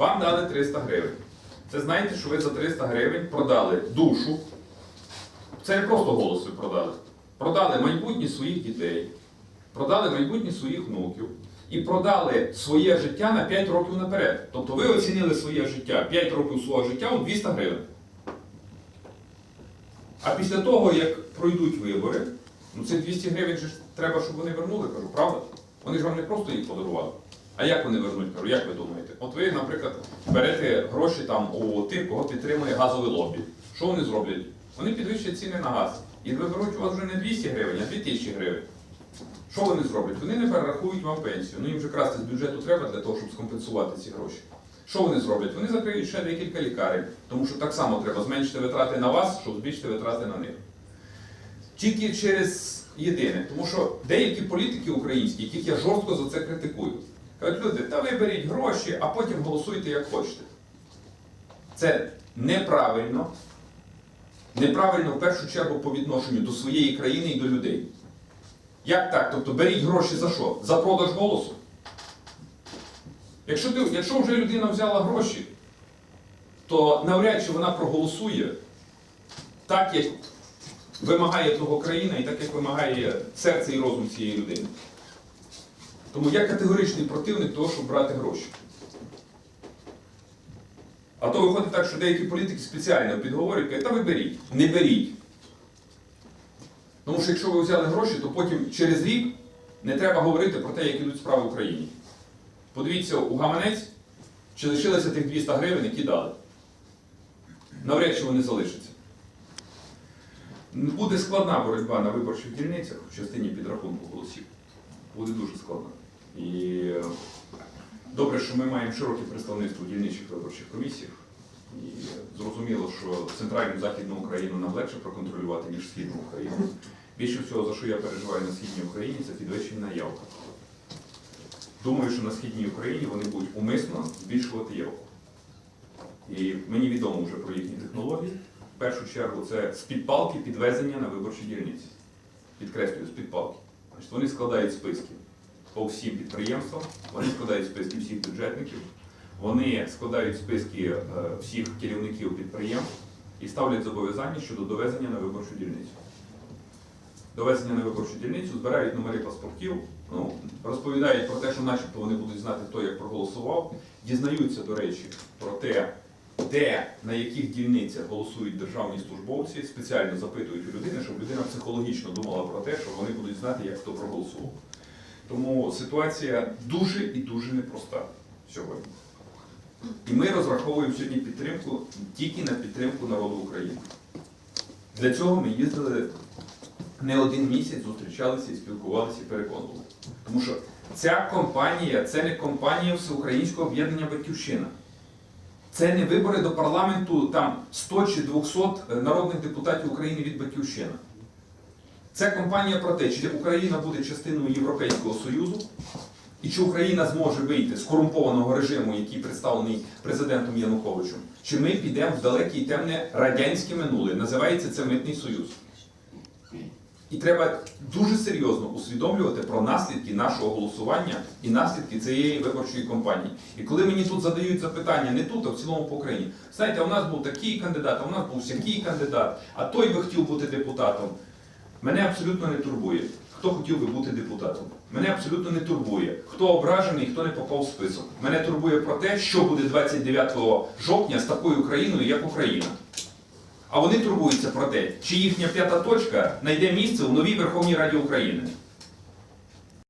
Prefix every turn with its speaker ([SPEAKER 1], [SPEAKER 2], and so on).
[SPEAKER 1] Вам дали 300 гривень. Це знаєте, що ви за 300 гривень продали душу. Це не просто голос ви продали. Продали майбутнє своїх дітей, продали майбутнє своїх внуків і продали своє життя на 5 років наперед. Тобто ви оцінили своє життя, 5 років свого життя у 200 гривень. А після того, як пройдуть вибори, ну цих 200 гривень же треба, щоб вони вернули, кажу, правда? Вони ж вам не просто їх подарували. А як вони вернуть? Кажу, як ви думаєте? От ви, наприклад, берете гроші там у тих, кого підтримує газове лобі. Що вони зроблять? Вони підвищать ціни на газ. І виберуть у вас вже не 200 гривень, а 2000 гривень. Що вони зроблять? Вони не перерахують вам пенсію. Ну їм же красти з бюджету треба для того, щоб скомпенсувати ці гроші. Що вони зроблять? Вони закриють ще декілька лікарень, тому що так само треба зменшити витрати на вас, щоб збільшити витрати на них. Тільки через єдине, тому що деякі політики українські, яких я жорстко за це критикую, кажуть, люди, та ви беріть гроші, а потім голосуйте як хочете. Це неправильно. Неправильно в першу чергу по відношенню до своєї країни і до людей. Як так? Тобто беріть гроші за що? За продаж голосу? Якщо, ти, якщо вже людина взяла гроші, то навряд чи вона проголосує так, як вимагає того країна і так, як вимагає серце і розум цієї людини. Тому я категоричний противник того, щоб брати гроші. А то виходить так, що деякі політики спеціально підговорюють, кажуть, та ви беріть. Не беріть. Тому що якщо ви взяли гроші, то потім через рік не треба говорити про те, як ідуть справи в Україні. Подивіться у гаманець, чи лишилося тих 200 гривень, які дали. Навряд чи вони залишаться. Буде складна боротьба на виборчих дільницях в частині підрахунку голосів. Буде дуже складна. І добре, що ми маємо широке представництво дільничих виборчих комісіях. І зрозуміло, що центральну західну Україну нам легше проконтролювати, ніж східну Україну. Більше всього, за що я переживаю на східній Україні, це підвищена явка. Думаю, що на східній Україні вони будуть умисно збільшувати явку. І мені відомо вже про їхні технології. В першу чергу це з-під палки підвезення на виборчі дільниці. Підкреслюю, з-під палки. Значить, вони складають списки по всім підприємствам, вони складають списки всіх бюджетників, вони складають списки е, всіх керівників підприємств і ставлять зобов'язання щодо довезення на виборчу дільницю. Довезення на виборчу дільницю, збирають номери паспортів, ну, розповідають про те, що начебто вони будуть знати, хто як проголосував, дізнаються, до речі, про те, де, на яких дільницях голосують державні службовці, спеціально запитують у людини, щоб людина психологічно думала про те, що вони будуть знати, як хто проголосував. Тому ситуація дуже і дуже непроста сьогодні. І ми розраховуємо сьогодні підтримку тільки на підтримку народу України. Для цього ми їздили не один місяць, зустрічалися і спілкувалися і переконували. Тому що ця компанія це не компанія Всеукраїнського об'єднання Батьківщина. Це не вибори до парламенту там 100 чи 200 народних депутатів України від Батьківщини. Це компанія про те, чи Україна буде частиною Європейського Союзу, і чи Україна зможе вийти з корумпованого режиму, який представлений президентом Януковичем, чи ми підемо в далеке і темне радянське минуле. Називається це Митний Союз. І треба дуже серйозно усвідомлювати про наслідки нашого голосування і наслідки цієї виборчої кампанії. І коли мені тут задають запитання не тут, а в цілому по Україні, знаєте, у нас був такий кандидат, а у нас був всякий кандидат, а той би хотів бути депутатом. Мене абсолютно не турбує, хто хотів би бути депутатом. Мене абсолютно не турбує, хто ображений, хто не попав в список. Мене турбує про те, що буде 29 жовтня з такою країною, як Україна. А вони турбуються про те, чи їхня п'ята точка знайде місце у новій Верховній Раді України.